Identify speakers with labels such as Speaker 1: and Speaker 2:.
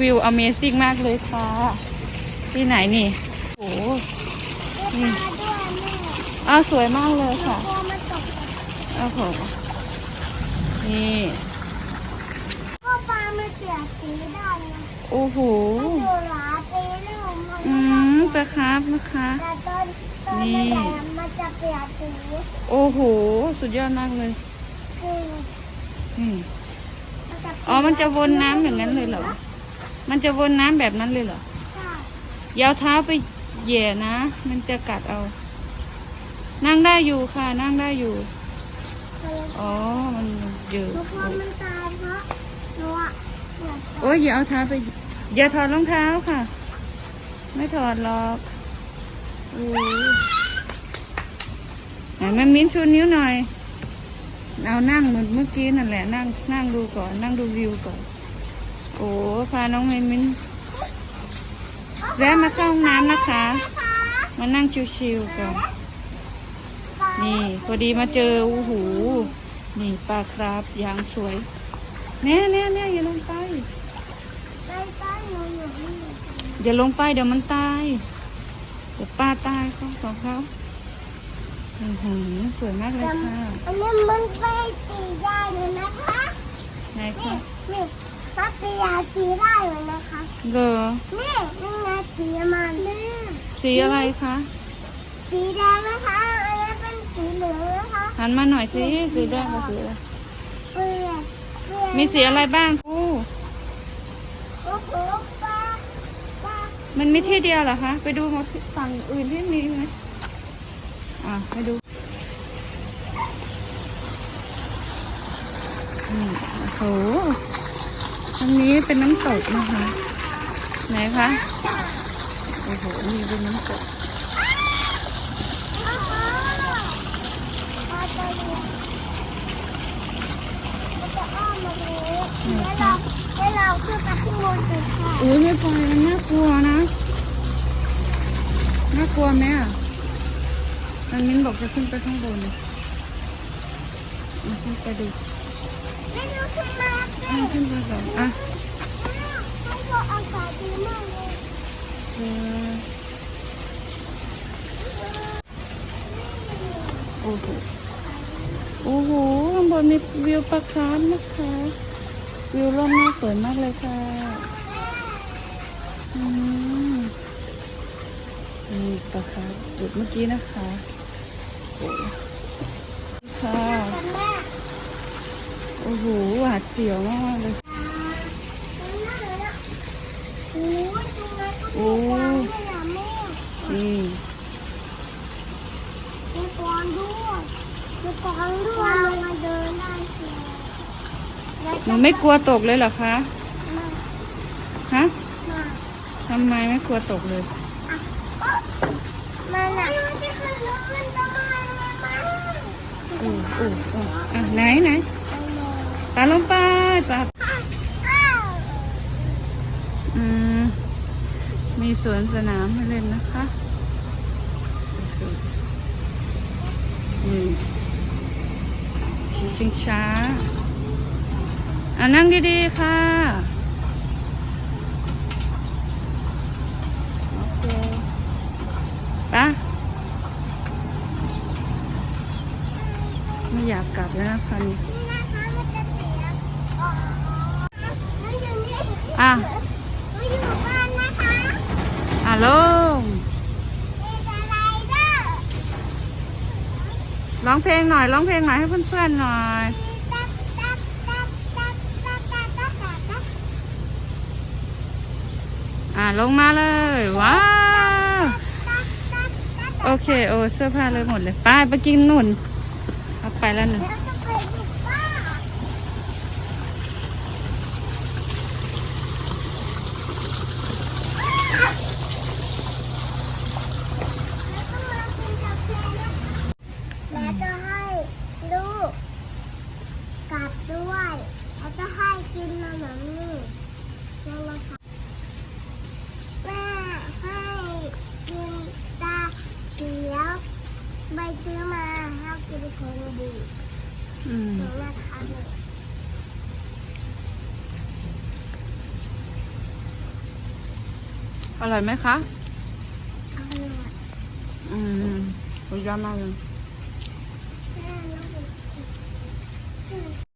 Speaker 1: วิว Amazing มากเลยค่ะ ที่ไหนนี่โอ้โห
Speaker 2: ปลาด้วยแม่
Speaker 1: อ้าวสวยมากเลยค่ะ
Speaker 2: กลัวมันตก
Speaker 1: โอ้โหนี่
Speaker 2: ก็ปลามันเปลี่ยนสีได้นะ
Speaker 1: โอ้โห
Speaker 2: มันอยู่หลายปีแล้วมัน
Speaker 1: อืมปลาครับนะคะ
Speaker 2: แต่ตอนตอน
Speaker 1: นี่
Speaker 2: มันใหญ่มันจะเปลี่ยนสี
Speaker 1: โอ้โห สุดยอดมากเลย
Speaker 2: คือ
Speaker 1: อืม
Speaker 2: มันจะเปลี่ย
Speaker 1: อ๋อ มันจะวนน้ำอย่างนั้นเลยเหรอ มันจะวนน้ำแบบนั้นเลยเหรอ
Speaker 2: ใช่
Speaker 1: อยาวเท้าไปเหย่นะ มันจะกัดเอา นั่งได้อยู่ค่ะ นั่งได้อยู่ อ๋อ มันเยอะ
Speaker 2: ทุกคนมันตายเพราะหนูอะเปลี่ยน
Speaker 1: โอ้ยอย่าเอาเท้าไป อย่าถอดรองเท้าค่ะ ไม่ถอดหรอกโอ้ยไหนแม่มิ้นชูนิ้วหน่อย เอานั่งเหมือนเมื่อกี้นั่นแหละ นั่งนั่งดูก่อน นั่งดูวิวก่อน โอ้พาน้องแม่มิ้นแวะมาเข้าห้องน้ำนะคะ
Speaker 2: นะคะ
Speaker 1: มานั่งชิวๆก่อนนี่พอดีมาเจอโอ้โหนี่ปลาครับอย่างสวยเนี่ยเนี่ยเนี่ยอย่าลงไป
Speaker 2: ใต้ใต้หนูอยู่นี่
Speaker 1: อย่าลงไปเดี๋ยวมันตายเดี๋ยวปลาตายเขาของเขาอือหือสวยมากเลยค่ะ
Speaker 2: อันนี้มันไปตีได้เลยนะคะ
Speaker 1: ไหน
Speaker 2: นี่
Speaker 1: คะ
Speaker 2: นี่มัน เปลี่ยนสีได้เลยนะคะ
Speaker 1: เหรอ
Speaker 2: นี่นี่ไงสีมันนี่
Speaker 1: สีอะไรคะ
Speaker 2: สีแดงนะคะอันนี้เป็นสีเหลืองนะคะ
Speaker 1: หันมาหน่อยสิสีแดงกับสีอะไร
Speaker 2: เปลี่ยนเปลี่ยน
Speaker 1: มีสีอะไรบ้างครู
Speaker 2: โอ้โหปลาปลา
Speaker 1: มันมีที่เดียวเหรอคะ ไปดูหมดฝั่งอื่นที่มีไหมอะไปดูอืมโอ้โห ทางนี้เป็นน้ำตกนะคะ ไหนคะ โอ้โห นี่เป็นน้ำตก
Speaker 2: โอ้ยไม่ปล่ะ
Speaker 1: อ้ยไม่พอนน่ากลัวนะ น่ากลัวไหมอะอันนี้บอกจะขึ้นไปข้างบนเราขึ้นไปดู
Speaker 2: แล้วเราขึ้นมาสิ
Speaker 1: อะขึ้นไปก่อนอะ
Speaker 2: ข้างบนอากาศดีมากเลย
Speaker 1: เออโอ้โห โอ้โห ข้างบนมีวิวปลาคร์ฟนะคะ วิวร่มหน้าสวยมากเลยค่ะอืมนี่ปลาคาร์ฟจุดเมื่อกี้นะคะโอ้ค่ะ
Speaker 2: แต่แม่
Speaker 1: โอ้โห หวาดเสียวมากๆเลย
Speaker 2: โอ้ยตรงนั้นก็มีกวางด้วยอะแม่
Speaker 1: นี่
Speaker 2: มีกวางด้วยมีกวางด้วยลงมาเดินได้เชียวแล้ว
Speaker 1: หนูไม่กลัวตกเลยเหรอคะ
Speaker 2: มา
Speaker 1: ฮะ
Speaker 2: มา
Speaker 1: ทำไมไม่กลัวตกเลย
Speaker 2: มาน่ะมันจะขึ้นรถขึ้นทำไมมามา
Speaker 1: โอ้โอ้โอ้อะไหนไหน
Speaker 2: ไปลย
Speaker 1: ปลาลงไปปลา
Speaker 2: อื
Speaker 1: มมีสวนสนามให้เล่นนะคะนี่ชิงช้าอะนั่งดีๆค่ะโอเคปะไม่อยากกลับแล้วนะคะนี่
Speaker 2: นี่นะคะมัน อะอยู่บ้านนะคะ
Speaker 1: อะลง
Speaker 2: ร้
Speaker 1: องเพลงหน่อยร้องเพลงหน่อยให้เพื่อนๆหน่อยอ่าลงมาเลยว้าโอเคโอ้เสื้อผ้าเลยหมดเลยไปไปกินนุ่นไปแล้วหนึ่ง
Speaker 2: ไปซื้อมาให้กินคนดีอืมของเนี่
Speaker 1: อร่อยไหมคะ
Speaker 2: อร่อย
Speaker 1: อืมสุดยอดมากเลยม่น